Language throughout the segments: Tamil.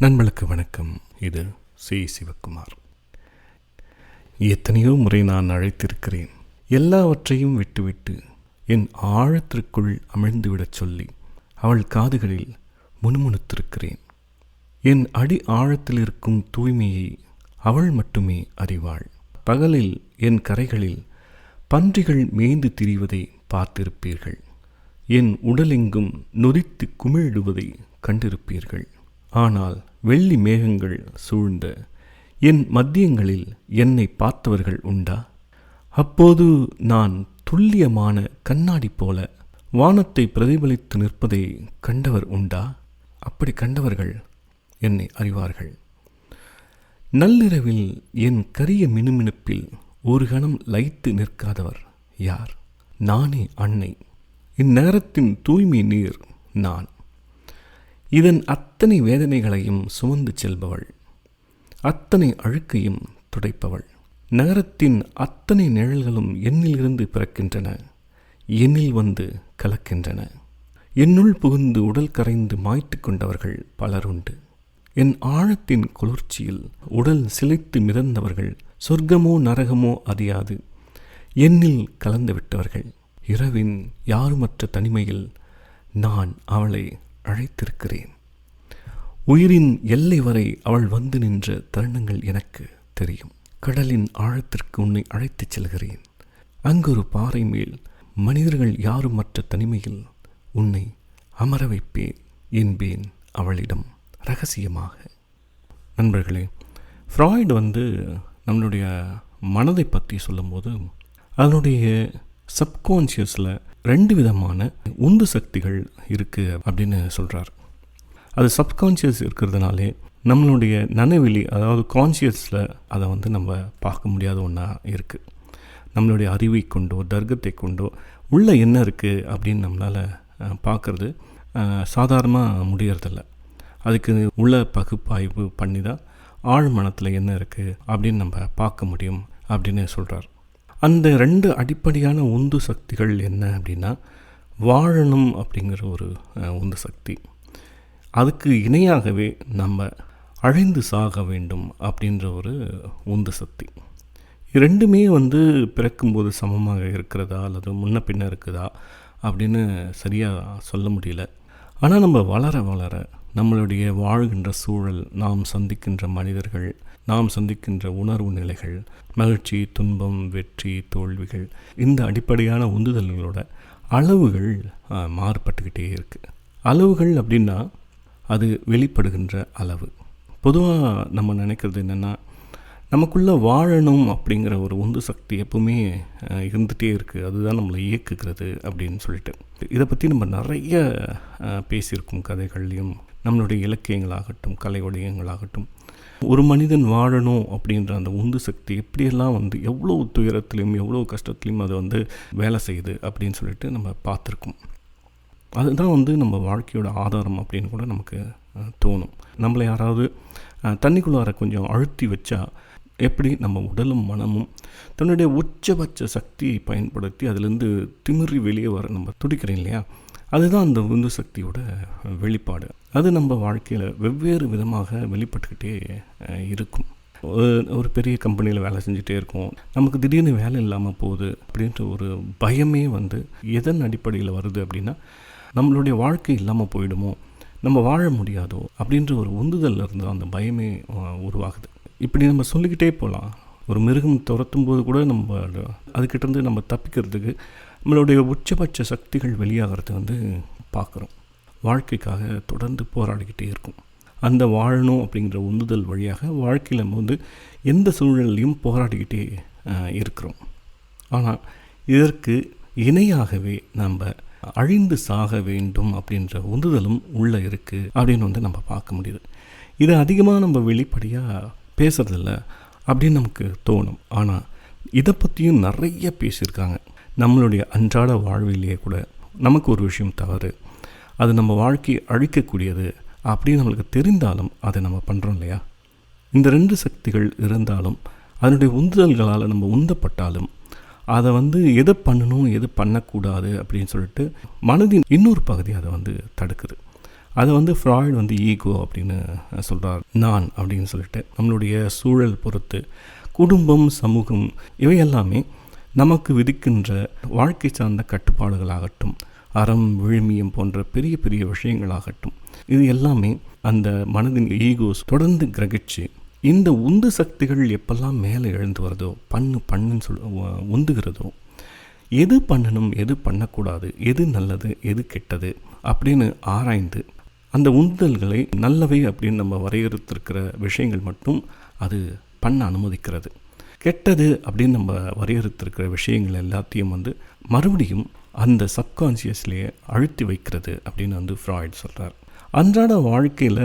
நண்பர்களுக்கு வணக்கம். இது சி. சிவக்குமார். எத்தனையோ முறை நான் அழைத்திருக்கிறேன். எல்லாவற்றையும் விட்டுவிட்டு என் ஆழத்திற்குள் அமிழ்ந்துவிடச் சொல்லி அவள் காதுகளில் முணுமுணுத்திருக்கிறேன். என் அடி ஆழத்தில் இருக்கும் தூய்மையை அவள் மட்டுமே அறிவாள். பகலில் என் கரைகளில் பன்றிகள் மேய்ந்து திரிவதை பார்த்திருப்பீர்கள். என் உடலெங்கும் நொதித்து குமிழிடுவதை கண்டிருப்பீர்கள். ஆனால் வெள்ளி மேகங்கள் சூழ்ந்த என் மத்தியங்களில் என்னை பார்த்தவர்கள் உண்டா? அப்போது நான் துல்லியமான கண்ணாடி போல வானத்தை பிரதிபலித்து நிற்பதை கண்டவர் உண்டா? அப்படி கண்டவர்கள் என்னை அறிவார்கள். நள்ளிரவில் என் கரிய மினுமினுப்பில் ஒரு கணம் லைத்து நிற்காதவர் யார்? நானே அன்னை. இந்நகரத்தின் தூய்மை நீர் நான். இதன் அத்தனை வேதனைகளையும் சுமந்து செல்பவள். அத்தனை அழுக்கையும் துடைப்பவள். நகரத்தின் அத்தனை நிழல்களும் என்னிலிருந்து பிறக்கின்றன. என்னில் வந்து கலக்கின்றன. என்னுள் புகுந்து உடல் கரைந்து மாய்த்து கொண்டவர்கள் பலருண்டு என் ஆழத்தின் குளிர்ச்சியில் உடல் சிலைத்து மிதந்தவர்கள் சொர்க்கமோ நரகமோ அறியாது. என்னில் கலந்து விட்டவர்கள். இரவின் யாருமற்ற தனிமையில் நான் அவளை அழைத்திருக்கிறேன். உயிரின் எல்லை வரை அவள் வந்து நின்ற தருணங்கள் எனக்கு தெரியும். கடலின் ஆழத்திற்கு உன்னை அழைத்துச் செல்கிறேன். அங்கொரு பாறை மேல் மனிதர்கள் யாருமற்ற தனிமையில் உன்னை அமர வைப்பேன் என்பேன் அவளிடம் ரகசியமாக. நண்பர்களே ஃப்ராய்டு வந்து நம்மளுடைய மனதை பற்றி சொல்லும்போது அதனுடைய சப்கான்ஷியஸில் ரெண்டு விதமான உந்து சக்திகள் இருக்குது அப்படின்னு சொல்கிறார் அது சப்கான்ஷியஸ் இருக்கிறதுனாலே நம்மளுடைய நனவெளி அதாவது கான்ஷியஸில் அதை வந்து நம்ம பார்க்க முடியாத ஒன்றா இருக்குது நம்மளுடைய அறிவை கொண்டோ தர்க்கத்தை கொண்டோ உள்ளே என்ன இருக்குது அப்படின்னு நம்மளால் பார்க்குறது சாதாரணமாக முடியறதில்ல. அதுக்கு உள்ள பகுப்பாய்வு பண்ணி தான் ஆழ் மனத்தில் என்ன இருக்குது அப்படின்னு நம்ம பார்க்க முடியும் அப்படின்னு சொல்கிறார் அந்த ரெண்டு அடிப்படையான உந்து சக்திகள் என்ன அப்படின்னா வாழணும் அப்படிங்கிற ஒரு உந்து சக்தி. அதுக்கு இணையாகவே நம்ம அழிந்து சாக வேண்டும் அப்படின்ற ஒரு உந்து சக்தி. ரெண்டுமே வந்து பிறக்கும்போது சமமாக இருக்கிறதா அல்லது முன்ன பின்ன இருக்குதா அப்படின்னு சரியாக சொல்ல முடியல. ஆனால் நம்ம வளர வளர நம்மளுடைய வாழ்கின்ற சூழல் நாம் சந்திக்கின்ற மனிதர்கள் நாம் சந்திக்கின்ற உணர்வு நிலைகள் மகிழ்ச்சி துன்பம் வெற்றி தோல்விகள் இந்த அடிப்படையான உந்துதல்களோட அளவுகள் மாறுபட்டுக்கிட்டே இருக்குது அளவுகள் அப்படின்னா அது வெளிப்படுகின்ற அளவு. பொதுவாக நம்ம நினைக்கிறது என்னென்னா நமக்குள்ளே வாழணும் அப்படிங்கிற ஒரு உந்து சக்தி எப்பவுமே இருந்துகிட்டே இருக்குது அதுதான் நம்மளை இயக்குகிறது அப்படின்னு சொல்லிட்டு. இதை பற்றி நம்ம நிறைய பேசியிருக்கோம் கதைகள்லையும் நம்மளுடைய இலக்கியங்களாகட்டும் கலை வடிவங்களாகட்டும் ஒரு மனிதன் வாழணும் அப்படின்ற அந்த உந்து சக்தி எப்படியெல்லாம் வந்து எவ்வளோ துயரத்துலேயும் எவ்வளோ கஷ்டத்துலையும் அது வந்து வேலை செய்யுது அப்படின்னு சொல்லிட்டு நம்ம பார்த்துருக்கோம். அதுதான் வந்து நம்ம வாழ்க்கையோட ஆதாரம் அப்படின்னு கூட நமக்கு தோணும். நம்மளை யாராவது தண்ணிக்குள்ளார கொஞ்சம் அழுத்தி வச்சா எப்படி நம்ம உடலும் மனமும் தன்னுடைய உச்சபட்ச சக்தியை பயன்படுத்தி அதுலேருந்து திமிறி வெளியே வர நம்ம துடிக்கிறோம் இல்லையா? அதுதான் அந்த உந்து சக்தியோட வெளிப்பாடு. அது நம்ம வாழ்க்கையில் வெவ்வேறு விதமாக வெளிப்பட்டுக்கிட்டே இருக்கும். ஒரு பெரிய கம்பெனியில் வேலை செஞ்சுட்டே இருக்கோம். நமக்கு திடீர்னு வேலை இல்லாமல் போகுது அப்படின்ற ஒரு பயமே வந்து எதன் அடிப்படையில் வருது அப்படின்னா நம்மளுடைய வாழ்க்கை இல்லாமல் போயிடுமோ நம்ம வாழ முடியாதோ அப்படின்ற ஒரு உந்துதல் இருந்து அந்த பயமே உருவாகுது. இப்படி நம்ம சொல்லிக்கிட்டே போகலாம் ஒரு மிருகம் துரத்தும் போது கூட நம்ம அதுக்கிட்டேருந்து நம்ம தப்பிக்கிறதுக்கு நம்மளுடைய உச்சபட்ச சக்திகள் வெளியாகிறது வந்து பார்க்குறோம் வாழ்க்கைக்காக தொடர்ந்து போராடிக்கிட்டே இருக்கும். அந்த வாழணும் அப்படிங்கிற உந்துதல் வழியாக வாழ்க்கையில் நம்ம வந்து எந்த சூழ்நிலையும் போராடிக்கிட்டே இருக்கிறோம். ஆனால் இதற்கு இணையாகவே நம்ம அழிந்து சாக வேண்டும் அப்படின்ற உந்துதலும் உள்ளே இருக்குது அப்படின்னு வந்து நம்ம பார்க்க முடியுது. இதை அதிகமாக நம்ம வெளிப்படையாக பேசுகிறதில்ல அப்படின்னு நமக்கு தோணும். ஆனால் இதை பற்றியும் நிறைய பேசியிருக்காங்க. நம்மளுடைய அன்றாட வாழ்விலேயே கூட நமக்கு ஒரு விஷயம் தவறு. அது நம்ம வாழ்க்கையை அழிக்கக்கூடியது அப்படின்னு நம்மளுக்கு தெரிந்தாலும் அதை நம்ம பண்ணுறோம் இல்லையா? இந்த ரெண்டு சக்திகள் இருந்தாலும் அதனுடைய உந்துதல்களால் நம்ம உந்தப்பட்டாலும் அதை வந்து எதை பண்ணணும் எது பண்ணக்கூடாது அப்படின்னு சொல்லிட்டு மனதின் இன்னொரு பகுதி அதை வந்து தடுக்குது. அதை வந்து ஃப்ராய்டு வந்து ஈகோ அப்படின்னு சொல்கிறார் நான் அப்படின்னு சொல்லிட்டு நம்மளுடைய சூழல் பொறுத்து குடும்பம் சமூகம் இவையெல்லாமே நமக்கு விதிக்கின்ற வாழ்க்கை சார்ந்த கட்டுப்பாடுகளாகட்டும் அறம் விழுமியம் போன்ற பெரிய பெரிய விஷயங்களாகட்டும். இது எல்லாமே அந்த மனதின் ஈகோஸ் தொடர்ந்து கிரகிச்சு இந்த உந்து சக்திகள் எப்பெல்லாம் மேலே எழுந்து வருதோ பண்ணு பண்ணுன்னு சொல் உந்துகிறதோ எது பண்ணணும் எது பண்ணக்கூடாது எது நல்லது எது கெட்டது அப்படின்னு ஆராய்ந்து அந்த உந்துதல்களை நல்லவை அப்படின்னு நம்ம வரையறுத்திருக்கிற விஷயங்கள் மட்டும் அது பண்ண அனுமதிக்கிறது. கெட்டது அப்படின்னு நம்ம வரையறுத்திருக்கிற விஷயங்கள் எல்லாத்தையும் வந்து மறுபடியும் அந்த சப்கான்ஷியஸ்லேயே அழுத்தி வைக்கிறது அப்படின்னு வந்து ஃப்ராய்ட் சொல்கிறார் அன்றாட வாழ்க்கையில்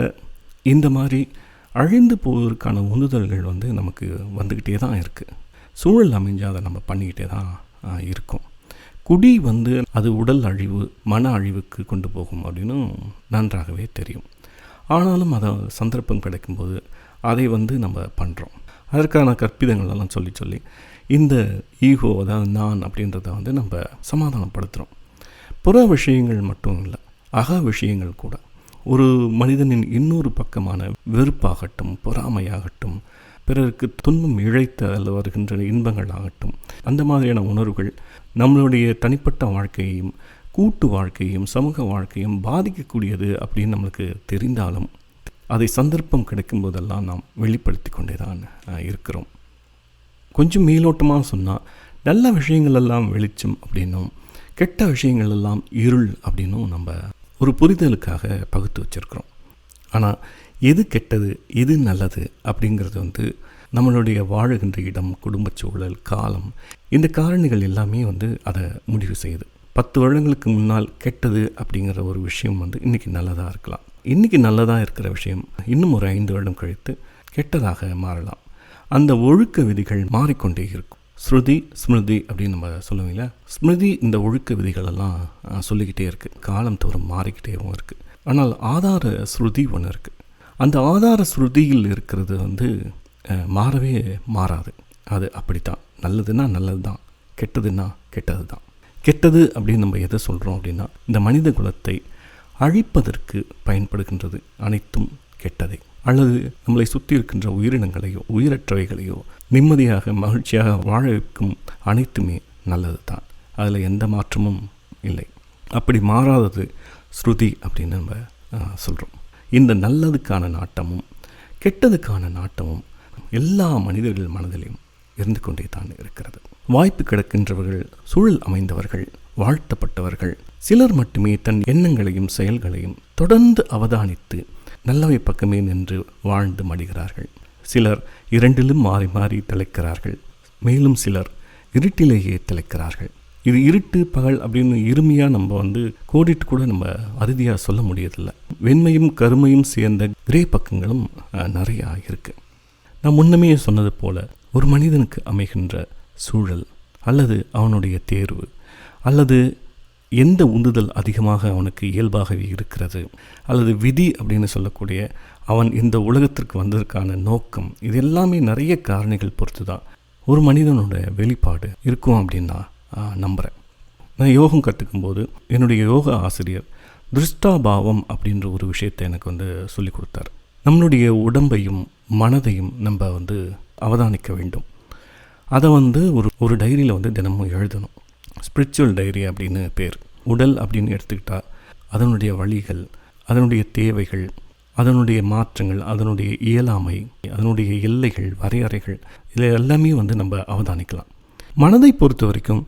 இந்த மாதிரி அழிந்து போவதற்கான உந்துதல்கள் வந்து நமக்கு வந்துக்கிட்டே தான் இருக்குது சூழல் அமைஞ்சு அதை நம்ம பண்ணிக்கிட்டே தான் இருக்கும். குடி வந்து அது உடல் அழிவு மன அழிவுக்கு கொண்டு போகும் அப்படின்னும் நன்றாகவே தெரியும். ஆனாலும் அதை சந்தர்ப்பம் கிடைக்கும்போது அதை வந்து நம்ம பண்ணுறோம் அதற்கான கற்பிதங்கள் எல்லாம் சொல்லி சொல்லி இந்த ஈகோ அதாவது நான் அப்படின்றத வந்து நம்ம சமாதானப்படுத்துகிறோம் புற விஷயங்கள் மட்டும் இல்லை அக விஷயங்கள் கூட. ஒரு மனிதனின் இன்னொரு பக்கமான வெறுப்பாகட்டும் பொறாமையாகட்டும் பிறருக்கு துன்பம் இழைத்த அதில் வருகின்ற இன்பங்கள் ஆகட்டும் அந்த மாதிரியான உணர்வுகள் நம்மளுடைய தனிப்பட்ட வாழ்க்கையையும் கூட்டு வாழ்க்கையும் சமூக வாழ்க்கையும் பாதிக்கக்கூடியது அப்படின்னு நம்மளுக்கு தெரிந்தாலும் அதை சந்தர்ப்பம் கிடைக்கும் போதெல்லாம் நாம் வெளிப்படுத்தி கொண்டே தான் இருக்கிறோம். கொஞ்சம் மேலோட்டமாக சொன்னால் நல்ல விஷயங்கள் எல்லாம் வெளிச்சம் அப்படின்னும் கெட்ட விஷயங்கள் எல்லாம் இருள் அப்படின்னும் நம்ம ஒரு புரிதலுக்காக பகுத்து வச்சுருக்கிறோம். ஆனால் எது கெட்டது எது நல்லது அப்படிங்கிறது வந்து நம்மளுடைய வாழுகின்ற இடம் குடும்பச் சூழல் காலம் இந்த காரணிகள் எல்லாமே வந்து அதை முடிவு செய்யுது. பத்து வருடங்களுக்கு முன்னால் கெட்டது அப்படிங்கிற ஒரு விஷயம் வந்து இன்றைக்கி நல்லதாக இருக்கலாம். இன்றைக்கி நல்லதாக இருக்கிற விஷயம் இன்னும் ஒரு ஐந்து வருடம் கழித்து கெட்டதாக மாறலாம். அந்த ஒழுக்க விதிகள் மாறிக்கொண்டே இருக்கும். ஸ்ருதி ஸ்மிருதி அப்படின்னு நம்ம சொல்லுவீங்களா ஸ்மிருதி இந்த ஒழுக்க விதிகளெல்லாம் சொல்லிக்கிட்டே இருக்குது காலம் தோறும் மாறிக்கிட்டேவும் இருக்குது ஆனால் ஆதார ஸ்ருதி ஒன்று இருக்குது அந்த ஆதார ஸ்ருதியில் இருக்கிறது வந்து மாறவே மாறாது. அது அப்படித்தான். நல்லதுன்னா நல்லது தான் கெட்டதுன்னா கெட்டது தான் கெட்டது அப்படின்னு நம்ம எதை சொல்கிறோம் அப்படின்னா இந்த மனித குலத்தை அழிப்பதற்கு பயன்படுகின்றது அனைத்தும் கெட்டதே. அல்லது நம்மளை சுற்றி இருக்கின்ற உயிரினங்களையோ உயிரற்றவைகளையோ நிம்மதியாக மகிழ்ச்சியாக வாழ வைக்கும் அனைத்துமே நல்லது தான் அதில் எந்த மாற்றமும் இல்லை. அப்படி மாறாதது ஸ்ருதி அப்படின்னு நம்ம சொல்கிறோம் இந்த நல்லதுக்கான நாட்டமும் கெட்டதுக்கான நாட்டமும் எல்லா மனிதர்கள் மனதிலையும் இருந்து கொண்டே தான் இருக்கிறது. வாய்ப்பு கிடக்கின்றவர்கள் சூழல் அமைந்தவர்கள் வாழ்த்தப்பட்டவர்கள் சிலர் மட்டுமே தன் எண்ணங்களையும் செயல்களையும் தொடர்ந்து அவதானித்து நல்லவை பக்கமே நின்று வாழ்ந்து மடிகிறார்கள். சிலர் இரண்டிலும் மாறி மாறி திளைக்கிறார்கள். மேலும் சிலர் இருட்டிலேயே திளைக்கிறார்கள். இது இருட்டு பகல் அப்படின்னு இருமையாக நம்ம வந்து கோடிட்டு கூட நம்ம அறுதியாக சொல்ல முடியதில்லை வெண்மையும் கருமையும் சேர்ந்த கிரே பக்கங்களும் நிறையா இருக்குது நான் முன்னமே சொன்னது போல் ஒரு மனிதனுக்கு அமைகின்ற சூழல் அல்லது அவனுடைய தேர்வு அல்லது எந்த உந்துதல் அதிகமாக அவனுக்கு இயல்பாகவே இருக்கிறது? அல்லது விதி அப்படின்னு சொல்லக்கூடிய அவன் இந்த உலகத்திற்கு வந்ததற்கான நோக்கம் இது எல்லாமே நிறைய காரணிகள் பொறுத்து தான் ஒரு மனிதனோட வெளிப்பாடு இருக்கும் அப்படின்னு நான் நம்புகிறேன் நான் யோகம் கற்றுக்கும்போது என்னுடைய யோகா ஆசிரியர் திருஷ்டாபாவம் அப்படின்ற ஒரு விஷயத்தை எனக்கு வந்து சொல்லி கொடுத்தார். நம்மளுடைய உடம்பையும் மனதையும் நம்ம வந்து அவதானிக்க வேண்டும். அதை வந்து ஒரு ஒரு டைரியில் வந்து தினமும் எழுதணும். ஸ்பிரிச்சுவல் டைரி அப்படின்னு பேர். உடல் அப்படின்னு எடுத்துக்கிட்டால் அதனுடைய வழிகள் அதனுடைய தேவைகள் அதனுடைய மாற்றங்கள் அதனுடைய இயலாமை அதனுடைய எல்லைகள் வரையறைகள் இதில் எல்லாமே வந்து நம்ம அவதானிக்கலாம். மனதை பொறுத்த வரைக்கும்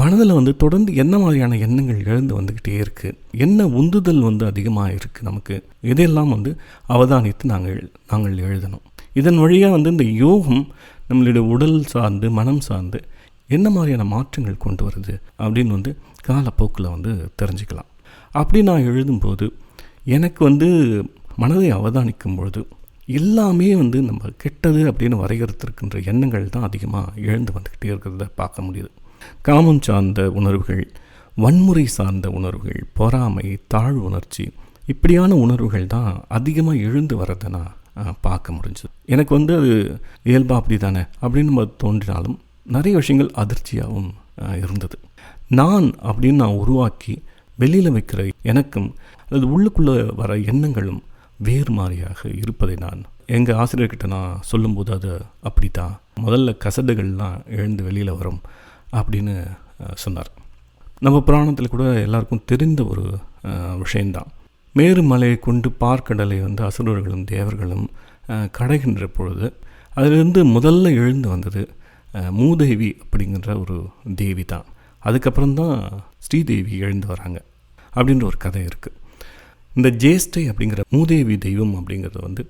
மனதில் வந்து தொடர்ந்து என்ன மாதிரியான எண்ணங்கள் எழுந்து வந்துக்கிட்டே இருக்குது என்ன உந்துதல் வந்து அதிகமாக இருக்குது நமக்கு இதையெல்லாம் வந்து அவதானித்து நாங்கள் நாங்கள் எழுதணும். இதன் வழியாக வந்து இந்த யோகம் நம்மளுடைய உடல் சார்ந்து மனம் சார்ந்து என்ன மாதிரியான மாற்றங்கள் கொண்டு வருது அப்படின்னு வந்து காலப்போக்கில் வந்து தெரிஞ்சுக்கலாம். அப்படி நான் எழுதும்போது எனக்கு வந்து மனதை அவதானிக்கும் பொழுது எல்லாமே வந்து நம்ம கெட்டது அப்படின்னு வரையறுத்திருக்கின்ற எண்ணங்கள் தான் அதிகமாக எழுந்து வந்துக்கிட்டே இருக்கிறத பார்க்க முடியுது. காமம் சார்ந்த உணர்வுகள் வன்முறை சார்ந்த உணர்வுகள் பொறாமை தாழ் உணர்ச்சி இப்படியான உணர்வுகள் தான் அதிகமாக எழுந்து வரதை நான் பார்க்க முடிஞ்சுது. எனக்கு வந்து அது இயல்பாக அப்படி தானே அப்படின்னு நம்ம தோன்றினாலும் நிறைய விஷயங்கள் அதிர்ச்சியாகவும் இருந்தது. நான் அப்படின்னு நான் உருவாக்கி வெளியில் வைக்கிற எனக்கும் அல்லது உள்ளுக்குள்ளே வர எண்ணங்களும் வேறு மாதிரியாக இருப்பதை நான் எங்கள் ஆசிரியர்கிட்ட நான் சொல்லும்போது அது அப்படி தான் முதல்ல கசடுகள்லாம் எழுந்து வெளியில் வரும் அப்படின்னு சொன்னார். நம்ம புராணத்தில் கூட எல்லாருக்கும் தெரிந்த ஒரு விஷயந்தான் மேருமலையை கொண்டு பார்க்கடலை வந்து அசுரர்களும் தேவர்களும் கடைகின்ற பொழுது அதிலிருந்து முதல்ல எழுந்து வந்தது மூதேவி அப்படிங்கிற ஒரு தேவி தான். அதுக்கப்புறம் தான் ஸ்ரீதேவி எழுந்து வராங்க அப்படின்ற ஒரு கதை இருக்குது இந்த ஜேஷ்டை அப்படிங்கிற மூதேவி தெய்வம் அப்படிங்கிறது வந்து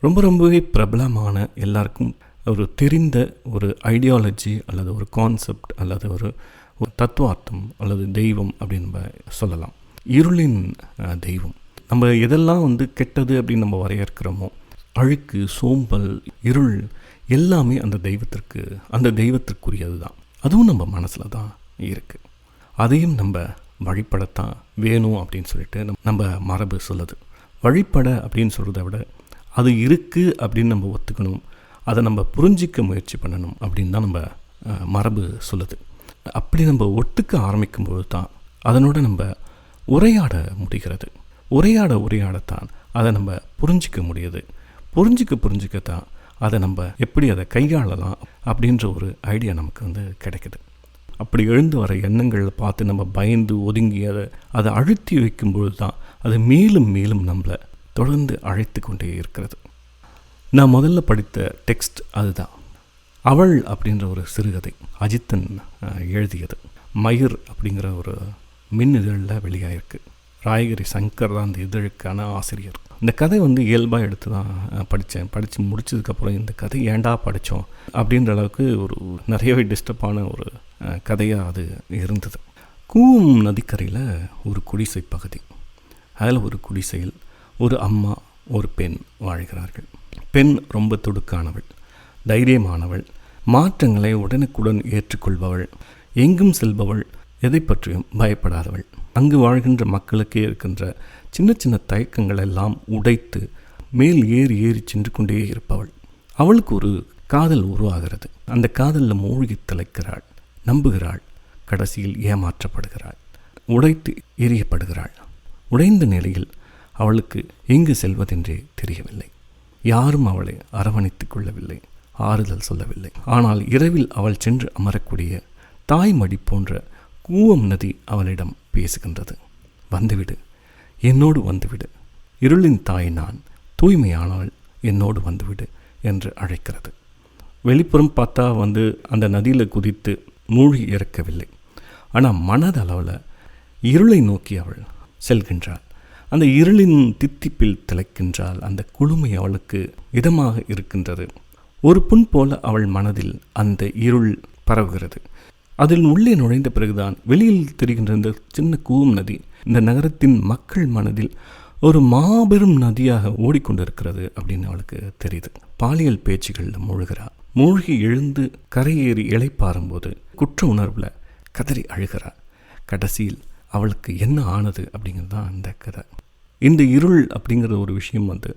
ரொம்ப ரொம்பவே பிரபலமான எல்லாருக்கும் ஒரு தெரிந்த ஒரு ஐடியாலஜி அல்லது ஒரு கான்செப்ட் அல்லது ஒரு ஒரு தத்துவார்த்தம் அல்லது தெய்வம் அப்படின்னு நம்ம சொல்லலாம். இருளின் தெய்வம். நம்ம எதெல்லாம் வந்து கெட்டது அப்படின்னு நம்ம வரையறுக்கிறோமோ அழுக்கு சோம்பல் இருள் எல்லாமே அந்த தெய்வத்திற்கு அந்த தெய்வத்திற்குரியது தான் அதுவும் நம்ம மனசில் தான் இருக்குது அதையும் நம்ம வழிபடத்தான் வேணும் அப்படின்னு சொல்லிட்டு நம்ம- நம்ம மரபு சொல்லுது. வழிபட அப்படின்னு சொல்கிறத விட அது இருக்குது அப்படின்னு நம்ம ஒத்துக்கணும். அதை நம்ம புரிஞ்சிக்க முயற்சி பண்ணணும் அப்படின்னு தான் நம்ம மரபு சொல்லுது. அப்படி நம்ம ஒத்துக்க ஆரம்பிக்கும்போது தான் அதனோட நம்ம உரையாட முடிகிறது. உரையாட உரையாடத்தான் அதை நம்ம புரிஞ்சிக்க முடியுது. புரிஞ்சிக்க புரிஞ்சிக்கத்தான் அதை நம்ம எப்படி அதை கையாளலாம் அப்படின்ற ஒரு ஐடியா நமக்கு வந்து கிடைக்குது. அப்படி எழுந்து வர எண்ணங்களை பார்த்து நம்ம பயந்து ஒதுங்கி அதை அதை அழுத்தி வைக்கும்பொழுது தான் அது மேலும் மேலும் நம்மளை தொடர்ந்து அழைத்து கொண்டே இருக்கிறது. நான் முதல்ல படித்த டெக்ஸ்ட் அதுதான். அவள் அப்படின்ற ஒரு சிறுகதை அஜித்தன் எழுதியது. மயிர் அப்படிங்கிற ஒரு மின் இதழில் வெளியாகிருக்கு ராயகிரி சங்கர் தான் அந்த இதழுக்கான ஆசிரியர். இந்த கதை வந்து இயல்பாக எடுத்து தான் படித்தேன். படித்து முடிச்சதுக்கப்புறம் இந்த கதை ஏன்டா படித்தோம் அப்படின்ற அளவுக்கு ஒரு நிறையவே டிஸ்டர்பான ஒரு கதையாக அது இருந்தது. கூவம் நதிக்கரையில் ஒரு குடிசை பகுதி. அதில் ஒரு குடிசையில் ஒரு அம்மா ஒரு பெண் வாழ்கிறார்கள். பெண் ரொம்ப துடுக்கானவள் தைரியமானவள் மாற்றங்களை உடனுக்குடன் ஏற்றுக்கொள்பவள் எங்கும் செல்பவள் எதை பற்றியும் பயப்படாதவள். அங்கு வாழ்கின்ற மக்களுக்கே இருக்கின்ற சின்ன சின்ன தயக்கங்கள் எல்லாம் உடைத்து மேல் ஏறி ஏறி சென்று கொண்டே இருப்பவள். அவளுக்கு ஒரு காதல் உருவாகிறது. அந்த காதலில் மூழ்கி திளைக்கிறாள் நம்புகிறாள் கடைசியில் ஏமாற்றப்படுகிறாள் உடைத்து எரியப்படுகிறாள் உடைந்த நிலையில் அவளுக்கு எங்கு செல்வதென்றே தெரியவில்லை. யாரும் அவளை அரவணைத்துக் கொள்ளவில்லை ஆறுதல் சொல்லவில்லை. ஆனால் இரவில் அவள் சென்று அமரக்கூடிய தாய் மடி போன்ற கூவம் நதி அவளிடம் பேசுகின்றது. வந்துவிடு என்னோடு வந்துவிடு. இருளின் தாய் நான் தூய்மையானவள் என்னோடு வந்துவிடு என்று அழைக்கிறது. வெளிப்புறம் பார்த்தா வந்து அந்த நதியில் குதித்து மூழ்கி இறக்கவில்லை. ஆனால் மனதளவில் இருளை நோக்கி அவள் செல்கின்றாள். அந்த இருளின் தித்திப்பில் திளைக்கின்றால் அந்த குளுமை அவளுக்கு இதமாக இருக்கின்றது. ஒரு புண் போல அவள் மனதில் அந்த இருள் பரவுகிறது. அதில் உள்ளே நுழைந்த பிறகுதான் வெளியில் தெரிகின்ற இந்த சின்ன கூவம் நதி இந்த நகரத்தின் மக்கள் மனதில் ஒரு மாபெரும் நதியாக ஓடிக்கொண்டிருக்கிறது அப்படின்னு அவளுக்கு தெரியுது. பாலியல் பேச்சுகளில் மூழ்கிறா. மூழ்கி எழுந்து கரையேறி இளைப்பாறும்போது குற்ற உணர்வில் கதறி அழுகிறா. கடைசியில் அவளுக்கு என்ன ஆனது அப்படிங்கிறது தான் இந்த கதை. இந்த இருள் அப்படிங்கிற ஒரு விஷயம் வந்து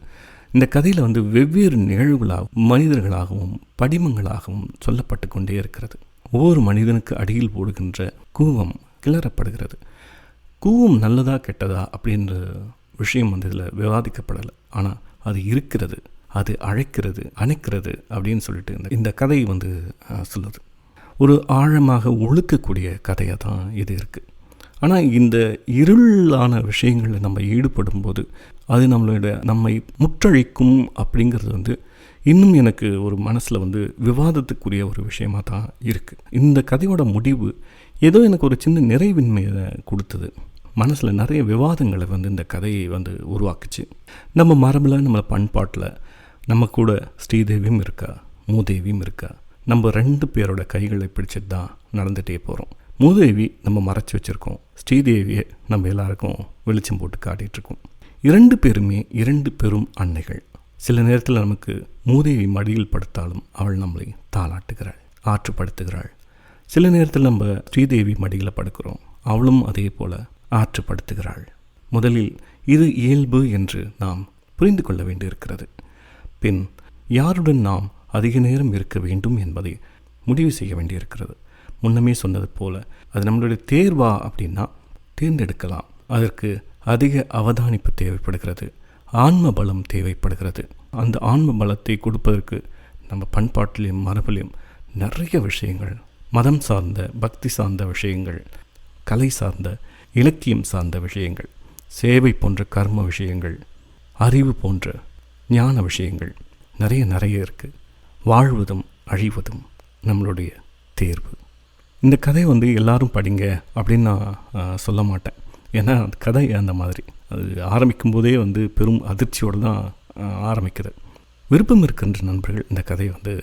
இந்த கதையில் வந்து வெவ்வேறு நிகழ்வுகளாகவும் மனிதர்களாகவும் படிமங்களாகவும் சொல்லப்பட்டு கொண்டே இருக்கிறது. ஒவ்வொரு மனிதனுக்கு அடியில் போடுகின்ற கூவம் கிளறப்படுகிறது. கூவம் நல்லதா கெட்டதா அப்படின்ற விஷயம் வந்து இதில் விவாதிக்கப்படலை. ஆனால் அது இருக்கிறது அது அழைக்கிறது அணைக்கிறது அப்படின்னு சொல்லிட்டு இந்த இந்த கதை வந்து சொல்லுது. ஒரு ஆழமாக ஒழுக்கக்கூடிய கதையாக தான் இது இருக்குது ஆனால் இந்த இருளான விஷயங்களில் நம்ம ஈடுபடும் போது அது நம்மளோட நம்மை முற்றழிக்கும் அப்படிங்கிறது வந்து இன்னும் எனக்கு ஒரு மனசில் வந்து விவாதத்துக்குரிய ஒரு விஷயமாக தான் இருக்குது இந்த கதையோட முடிவு ஏதோ எனக்கு ஒரு சின்ன நிறைவின்மையை கொடுத்தது. மனசில் நிறைய விவாதங்களை வந்து இந்த கதையை வந்து உருவாக்குச்சு. நம்ம மரபில் நம்ம பண்பாட்டில் நம்ம கூட ஸ்ரீதேவியும் இருக்கா மூதேவியும் இருக்கா நம்ம ரெண்டு பேரோட கைகளை பிடிச்சிட்டு தான் நடந்துகிட்டே போகிறோம் மூதேவி நம்ம மறைச்சி வச்சுருக்கோம். ஸ்ரீதேவியை நம்ம எல்லாருக்கும் வெளிச்சம் போட்டு காட்டிகிட்ருக்கோம் இரண்டு பேருமே இரண்டு பெரும் அன்னைகள். சில நேரத்தில் நமக்கு மூதேவி மடியில் படுத்தாலும் அவள் நம்மளை தாளாட்டுகிறாள் ஆற்றுப்படுத்துகிறாள். சில நேரத்தில் நம்ம ஸ்ரீதேவி மடியில் படுக்கிறோம் அவளும் அதே போல ஆற்றுப்படுத்துகிறாள். முதலில் இது இயல்பு என்று நாம் புரிந்து கொள்ள வேண்டியிருக்கிறது. பின் யாருடன் நாம் அதிக நேரம் இருக்க வேண்டும் என்பதை முடிவு செய்ய வேண்டியிருக்கிறது. முன்னமே சொன்னது போல அது நம்மளுடைய தேர்வா அப்படின்னா தேர்ந்தெடுக்கலாம். அதற்கு அதிக அவதானிப்பு தேவைப்படுகிறது. ஆன்ம பலம் தேவைப்படுகிறது. அந்த ஆன்ம பலத்தை கொடுப்பதற்கு நம்ம பண்பாட்டிலையும் மரபிலையும் நிறைய விஷயங்கள் மதம் சார்ந்த பக்தி சார்ந்த விஷயங்கள் கலை சார்ந்த இலக்கியம் சார்ந்த விஷயங்கள் சேவை போன்ற கர்ம விஷயங்கள் அறிவு போன்ற ஞான விஷயங்கள் நிறைய நிறைய இருக்குது வாழ்வதும் அழிவதும் நம்மளுடைய தேர்வு. இந்த கதை வந்து எல்லாரும் படிங்க அப்படின்னு நான் சொல்ல மாட்டேன். ஏன்னா அந்த கதை அந்த மாதிரி. அது ஆரம்பிக்கும் போதே வந்து பெரும் அதிர்ச்சியோடு தான் ஆரம்பிக்கிறது விருப்பம் இருக்கின்ற நண்பர்கள் இந்த கதையை வந்து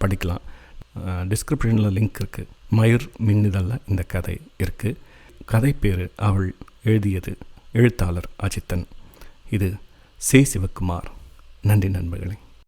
படிக்கலாம். டிஸ்கிரிப்ஷனில் லிங்க் இருக்குது மயிர் மின்னிதழில் இந்த கதை இருக்குது கதை பேர் அவள் எழுதியது எழுத்தாளர் அஜித்தன். இது சே சிவகுமார். நன்றி நண்பர்களே.